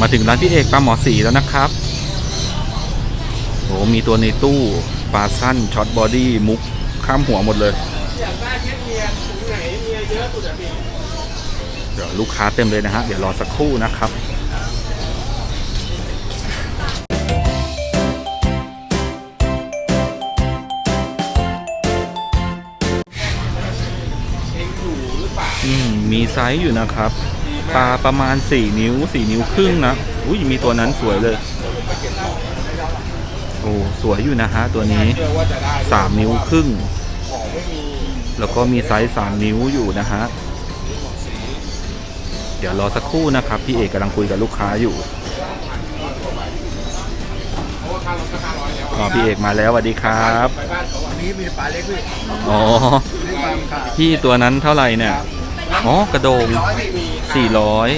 มาถึงร้านพี่เอกปลาหมอสีแล้วนะครับโอ้มีตัวในตู้ปลาสั้นช็อตบอดี้มุกข้ามหัวหมดเลยอยากได้แค่เมียถุงไหนเมียเยอะสุดอะพี่เดี๋ยวลูกค้าเต็มเลยนะฮะเดี๋ยวรอสักครู่นะครับอืมมีไซส์อยู่นะครับ ปลาประมาณ 4 นิ้ว 4 นิ้วครึ่งนะ อุ้ยมีตัวนั้นสวยเลย โอ้สวยอยู่นะฮะตัวนี้เชื่อว่าจะได้3นิ้วครึ่งของไม่มีแล้วก็มีไซส์ 3 นิ้วอยู่นะฮะ เดี๋ยวรอสักครู่นะครับ พี่เอกกำลังคุยกับลูกค้าอยู่เพราะว่าค่ารถก็ห้าร้อยแล้วอ๋อพี่เอกมาแล้วสวัสดีครับไปบ้านเขาอะอันนี้มีปลาเล็กด้วยอ๋อนี่ปลาขาดพี่ตัวนั้นเท่าไหร่เนี่ย อ๋อกระโดงสี่ร้อย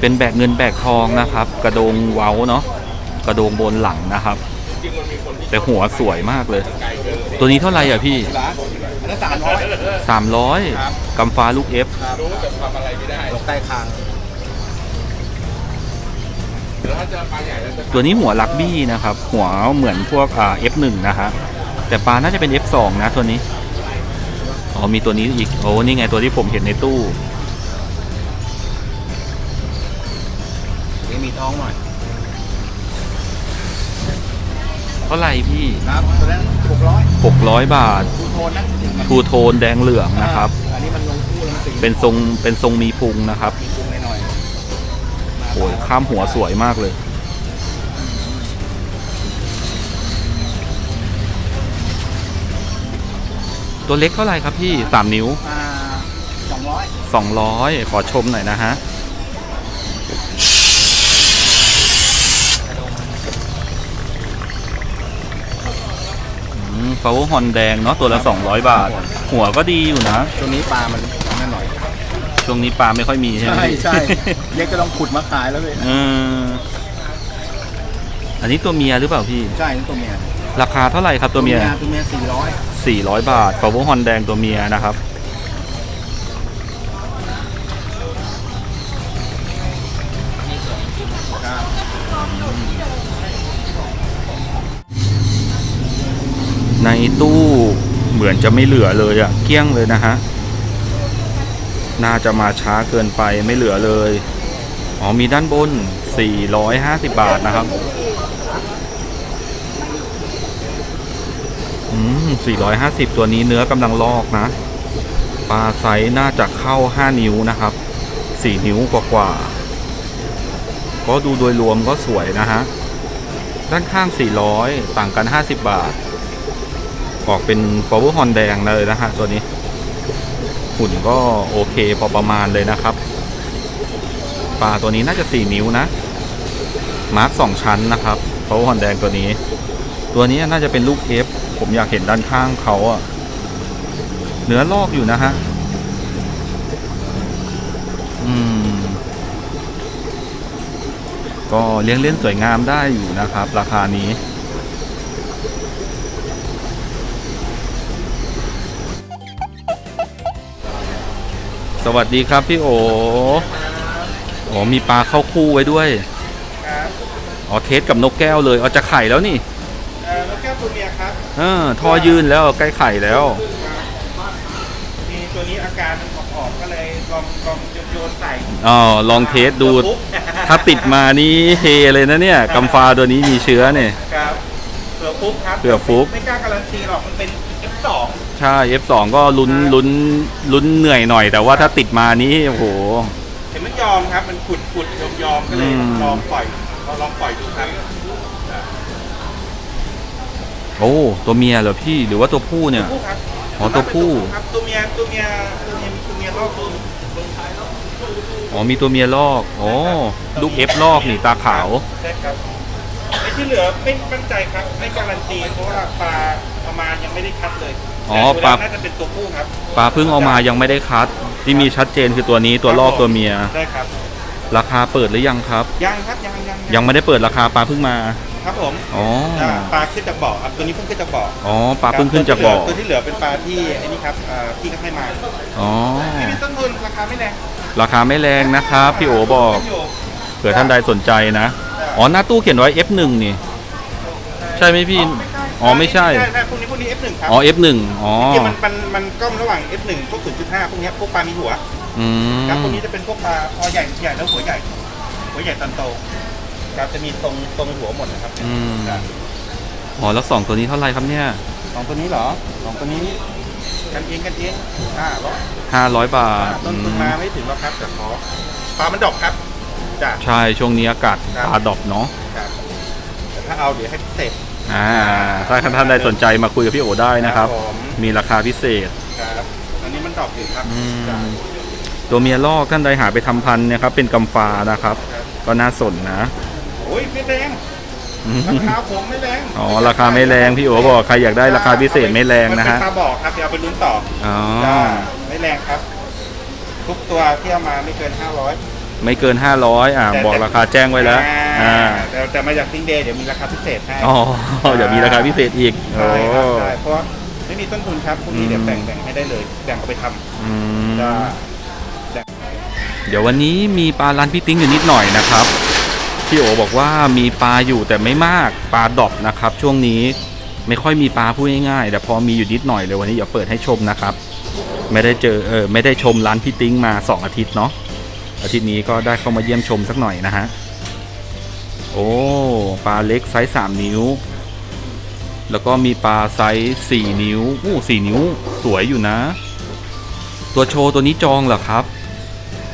เป็นแบกเงินแบกทองนะครับ กระโดงเว้าเนาะกระโดงบนหลังนะครับ แต่หัวสวยมากเลย ตัวนี้เท่าไหร่อะพี่สามร้อยกำฟ้าลูกเอฟลงใต้คาง ตัวนี้หัวลักบี้นะครับ หัวเหมือนพวกอ่า F1 นะฮะแต่ปลาน่าจะเป็น F2 นะตัวนี้อ๋อมีตัวนี้อีกโอ้นี่ไงตัวที่ผมเห็นในตู้นี่มีท้องหน่อยเท่าไหร่พี่ครับตัวนั้นหกร้อย600บาททูโทนนะทูโทนแดงเหลืองนะครับ อันนี้มันลงคู่แล้วมันสีเป็นทรงเป็นทรงมีพุงนะครับ ข้ามหัวสวยมากเลย ตัวเล็กเท่าไหร่ครับพี่3นิ้วอ่าสองร้อย200ขอชมหน่อยนะฮะฟาวฮอนแดงเนาะตัวละ 200 บาท หัวก็ดีอยู่นะ ตัวนี้ปลามันนั่นหน่อย ช่วงนี้ปลาไม่ค่อยมีใช่ไหมใช่พี่ใช่เล็กก็ต้องขุดมาขายแล้วเลยเอออันนี้ตัวเมียหรือเปล่าพี่ ใช่นี่ตัวเมียราคาเท่าไหร่ครับตัวเมียตัวเมียสี่ร้อย400บาทฟาวฮอนแดงตัวเมียนะครับครับในตู้เหมือนจะไม่เหลือเลยอะเกลี้ยงเลยนะฮะ น่าจะมาช้าเกินไปไม่เหลือเลย อ๋อมีด้านบน 450 บาทนะครับ อืม 450 ตัวนี้เนื้อกำลังลอกนะ ปลาไซส์น่าจะเข้า 5 นิ้วนะครับ 4 นิ้วกว่าๆก็ดูโดยรวมก็สวยนะฮะ ด้านข้าง 400 ต่างกัน 50 บาท ออกเป็น power horn แดงเลยนะฮะตัวนี้ หุ่นก็โอเคพอประมาณเลยนะครับ ปลาตัวนี้น่าจะ 4 นิ้วนะ มาร์กสองชั้นนะครับ power horn แดงตัวนี้ ตัวนี้น่าจะเป็นลูก F ผมอยากเห็นด้านข้างเขาอะเนื้อลอกอยู่นะฮะ อืม ก็เลี้ยงเล่นสวยงามได้อยู่นะครับ ราคานี้ สวัสดีครับพี่โอโอ้มีปลาเข้าคู่ไว้ด้วยครับอ๋อเทสกับนกแก้วเลยเอาจะไข่แล้วนี่เอ่อแล้วแก้วตัวเมียครับเออทอยื่นแล้วใกล้ไข่แล้ว มีตัวนี้อาการมันออกๆก็เลยลองลองโยนๆใส่อ๋อลองเทสดู ปุ๊บถ้าติดมานี่เฮเลยนะเนี่ยกำฟ้าตัวนี้มีเชื้อเนี่ย ครับเผื่อฟุกครับเผื่อฟุก ไม่กล้าการันตีหรอกมันเป็น F2 ใช่ F2 ก็ลุ้นลุ้นลุ้นเหนื่อยหน่อย แต่ว่าถ้าติดมานี่โอ้โห เห็นมันยอมครับ มันขุดขุดยอมยอมก็เลยอืม ลองปล่อยเราลองปล่อยดูครับโอ้ตัวเมียเหรอพี่หรือว่าตัวผู้เนี่ย ผู้ครับอ๋อตัวผู้ ครับตัวเมียตัวเมียตัวเมียตัวเมียรอบตัวอ๋อมีตัวเมียลอกอ๋อลูก F ลอกนี่ตาขาว ใช่ครับไอ้ ที่เหลือไม่มั่นใจครับไม่การันตีเพราะว่าปลาประมาณยังไม่ได้คัดเลยอ๋อแต่ดูปลาแวน่าจะเป็นตัวผู้ครับปลาเพิ่งเอามายังไม่ได้คัด ที่มีชัดเจนคือตัวนี้ตัวลอกตัวเมีย ได้ครับราคาเปิดหรือยังครับ ยังครับยังยังยังไม่ได้เปิดราคาปลาเพิ่งมาคครับผมอ๋ออ่าปลาขึ้นจากบ่อครับตัวนี้เพิ่งขึ้นจากบ่ออ๋อปลาเพิ่งขึ้นจากบ่อตัวที่เหลือเป็นปลาที่ไอ้นี่ครับอ่าที่เขาให้มาอ๋อไม่มีต้นทุนราคาไม่แรงราคาไม่แรงนะครับพี่โอบอกอยู่เผื่อท่านใดสนใจนะ อ๋อหน้าตู้เขียนไว้ F1 นี่ ใช่ไหมพี่ อ๋อไม่ใช่ ใช่ใช่พวกนี้พวกนี้ F1 ครับอ๋อ F1 อ๋อจริงๆมันมันมันก้มระหว่าง F1 พวก0.5พวกเนี้ยพวกปลามีหัวอืมครับพวกนี้จะเป็นพวกปลาคอใหญ่ใหญ่แล้วหัวใหญ่ หัวใหญ่ตันโตครับจะมีตรงตรงหัวหมดนะครับอืมครับอ๋อแล้วสองตัวนี้เท่าไหร่ครับเนี่ยสองตัวนี้เหรอสองตัวนี้กันเองกันเองอ่าร้อยห้าร้อยบาทต้นทุนมาไม่ถึงหรอกครับแต่ขอปลามันดอกครับ จ้ะใช่ช่วงนี้อากาศครับปลาดรอปเนาะครับแต่ถ้าเอาเดี๋ยวให้พิเศษอ่าถ้าท่านใดสนใจมาคุยกับพี่โอได้นะครับผม มีราคาพิเศษ ครับอันนี้มันดอกอยู่ครับอืม จ้ะตัวเมียลอกท่านใดหาไปทำพันธุ์เนะครับ เป็นกำฟ้านะครับ ครับก็น่าสนนะโอ้ยไม่แรงอืมราคาผมไม่แรงอ๋อราคาไม่แรงพี่โอบอกใครอยากได้ราคาพิเศษไม่แรงนะฮะมัเป็นปลาบอกครับเดี๋ยวเอาไปลุ้นต่ออ๋อ จ้าไม่แรงครับ ทุกตัวที่เอามาไม่เกิน500 ไม่เกิน 500อ่าแต่บอกราคาแจ้งไว้แล้วอ่าอ่าแต่แต่มาจากซิงเดย์เดี๋ยวมีราคาพิเศษให้อ๋อเดี๋ยวมีราคาพิเศษอีกโอ้ใช่ครับใช่เพราะว่าไม่มีต้นทุนครับพวกนี้อืมเดี๋ยวแบ่งแบ่งให้ได้เลยแบ่งเอาไปทอืำมจ้าเดี๋ยววันนี้มีปลาร้านพี่ติ้งอยู่นิดหน่อยนะครับ พี่โอบอกว่ามีปลาอยู่แต่ไม่มากปลาดรอปนะครับ ช่วงนี้ไม่ค่อยมีปลาพูดง่ายๆแต่พอมีอยู่นิดหน่อยเลยวันนี้เดี๋ยวเปิดให้ชมนะครับ ไม่ได้เจอเออไม่ได้ชมร้านพี่ติ้งมา 2 อาทิตย์เนาะ อาทิตย์นี้ก็ได้เข้ามาเยี่ยมชมสักหน่อยนะฮะ โอ้ปลาเล็กไซส์3นิ้ว แล้วก็มีปลาไซส์4นิ้วอู้4นิ้วสวยอยู่นะ ตัวโชว์ตัวนี้จองเหรอครับ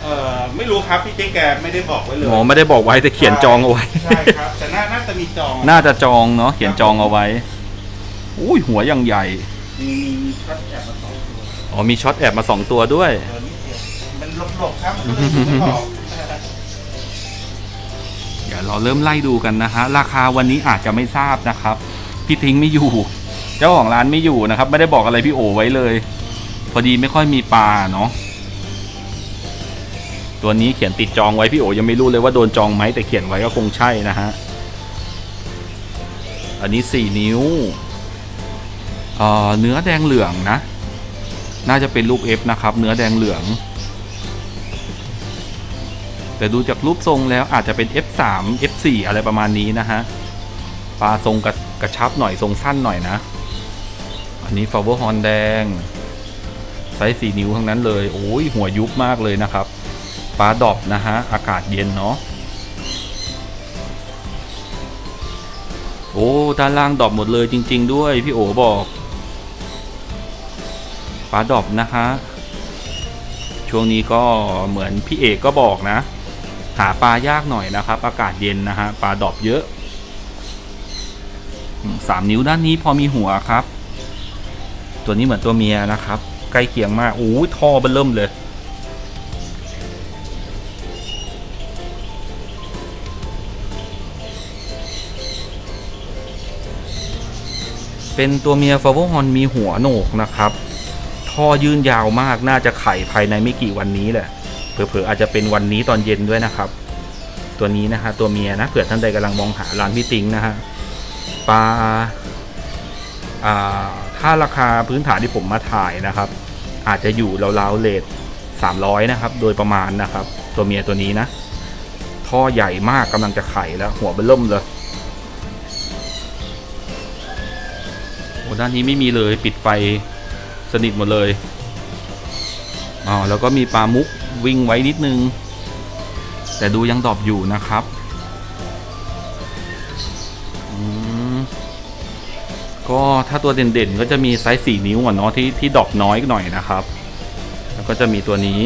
เอ่อไม่รู้ครับพี่เจ๊แกไม่ได้บอกไว้เลยหมอไม่ได้บอกไว้แต่เขียนจองเอาไว้ ใช่ครับแต่น่าน่าจะมีจองน่าจะจองเนาะเขียนจองเอาไว้ อุ้ยหัวยังใหญ่ มีมีช็อตแอบมาสองตัวอ๋อมีช็อตแอบมาสองตัวด้วย เออนิดเดียวมัน หลบๆครับก็เลยไม่บอกเดี๋ยวเราเริ่มไล่ดูกันนะฮะราคาวันนี้อาจจะไม่ทราบนะครับ พี่ทิ้งไม่อยู่ เจ้าของร้านไม่อยู่นะครับ ไม่ได้บอกอะไรพี่โอไว้เลย พอดีไม่ค่อยมีปลาเนาะตัวนี้เขียนติดจองไว้พี่โอยังไม่รู้เลยว่าโดนจองไหมแต่เขียนไว้ก็คงใช่นะฮะอันนี้สี่นิ้วเเนื้อแดงเหลืองนะ น่าจะเป็นรูป F นะครับ เนื้อแดงเหลือง แต่ดูจากรูปทรงแล้วอาจจะเป็น F3 F4 อะไรประมาณนี้นะฮะปลาทรงกระกระชับหน่อยทรงสั้นหน่อยนะ อันนี้ฟาวเวอร์ฮอนแดง ไซส์4นิ้วทั้งนั้นเลย โอ้ยหัวยุบมากเลยนะครับ ปลาดอบนะฮะ อากาศเย็นเนาะโอ้ด้านล่างดอบหมดเลยจริง ๆ ด้วยพี่โอบอกปลาดอบนะฮะช่วงนี้ก็เหมือนพี่เอกก็บอกนะ หาปลายากหน่อยนะครับ อากาศเย็นนะฮะปลาดอบเยอะสามนิ้วด้านนี้พอมีหัวครับ ตัวนี้เหมือนตัวเมียนะครับ ใกล้เคียงมากโอ้ยท่อเบิ่มเริ่มเลยเป็นตัวเมียฟาวฮอนมีหัวโหนกนะครับ ท่อยื่นยาวมากน่าจะไข่ภายในไม่กี่วันนี้แหละ เผลอๆอาจจะเป็นวันนี้ตอนเย็นด้วยนะครับ ตัวนี้นะฮะตัวเมียนะเผื่อท่านใดกำลังมองหาร้านพี่ติงนะฮะปลาอ่าถ้าราคาพื้นฐานที่ผมมาถ่ายนะครับ อาจจะอยู่ราวๆเลท300 นะครับ โดยประมาณนะครับ ตัวเมียตัวนี้นะ ท่อใหญ่มากกำลังจะไข่แล้ว หัวเบิ่มเลยโอ้ด้านนี้ไม่มีเลยปิดไฟสนิทหมดเลยอ๋อแล้วก็มีปลามุก วิ่งไว้นิดนึง แต่ดูยังดอบอยู่นะครับอืมก็ถ้าตัวเด่นๆก็จะมีไซส์4นิ้วอะเนาะที่ที่ดอบน้อยหน่อยนะครับ แล้วก็จะมีตัวนี้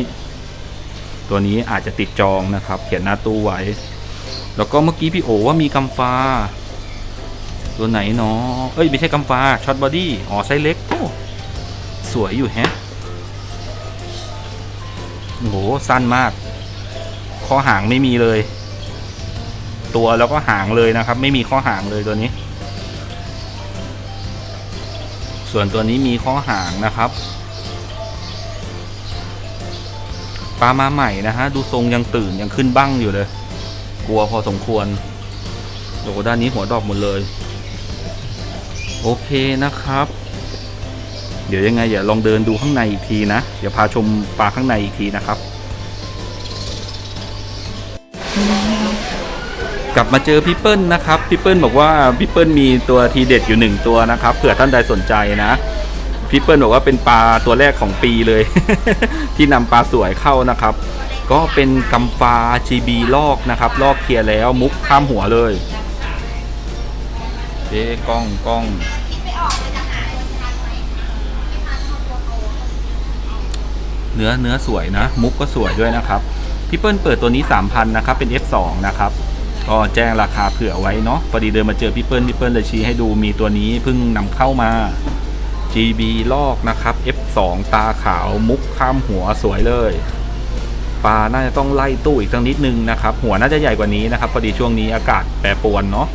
ตัวนี้อาจจะติดจองนะครับ เขียนหน้าตู้ไว้ แล้วก็เมื่อกี้พี่โอว่ามีกำฟ้า ตัวไหนเนาะเอ้ยไม่ใช่กำฟ้าช็อตบอดี้อ๋อไซส์เล็กโอ้สวยอยู่แฮะ โอ้โหสั้นมาก ข้อหางไม่มีเลย ตัวแล้วก็หางเลยนะครับ ไม่มีข้อหางเลยตัวนี้ ส่วนตัวนี้มีข้อหางนะครับปลามาใหม่นะฮะ ดูทรงยังตื่นยังขึ้นบ้างอยู่เลย กลัวพอสมควรโอ้ด้านนี้หัวดอกหมดเลย โอเคนะครับ ดี๋ยวยังไงอย่าลองเดินดูข้างในอีกทีนะ เดี๋ยวพาชมปลาข้างในอีกทีนะครับ กลับมาเจอพี่เปิ้ลนะครับพี่เปิ้ลบอกว่าพี่เปิ้ลมีตัวทีเด็ดอยู่หนึ่งตัวนะครับเผื่อท่านใดสนใจนะพี่เปิ้ลบอกว่าเป็นปลาตัวแรกของปีเลย ที่นำปลาสวยเข้านะครับ ก็เป็นกำปลา GB ลอกนะครับ ลอกเคลียร์แล้วมุกข้ามหัวเลยเจ๊กล้องกล้อง เนื้อเนื้อสวยนะ มุกก็สวยด้วยนะครับพี่เปิ้ลเปิดตัวนี้ 3,000นะครับเป็น F2 นะครับก็แจ้งราคาเผื่อไว้เนาะพอดีเดินมาเจอพี่เปิ้ลพี่เปิ้ลเลยชี้ให้ดูมีตัวนี้เพิ่งนำเข้ามา GB ลอกนะครับ F2 ตาขาวมุกข้ามหัวสวยเลยปลาน่าจะต้องไล่ตู้อีกสักนิดนึงนะครับ หัวน่าจะใหญ่กว่านี้นะครับพอดีช่วงนี้อากาศแปรปรวนเนาะ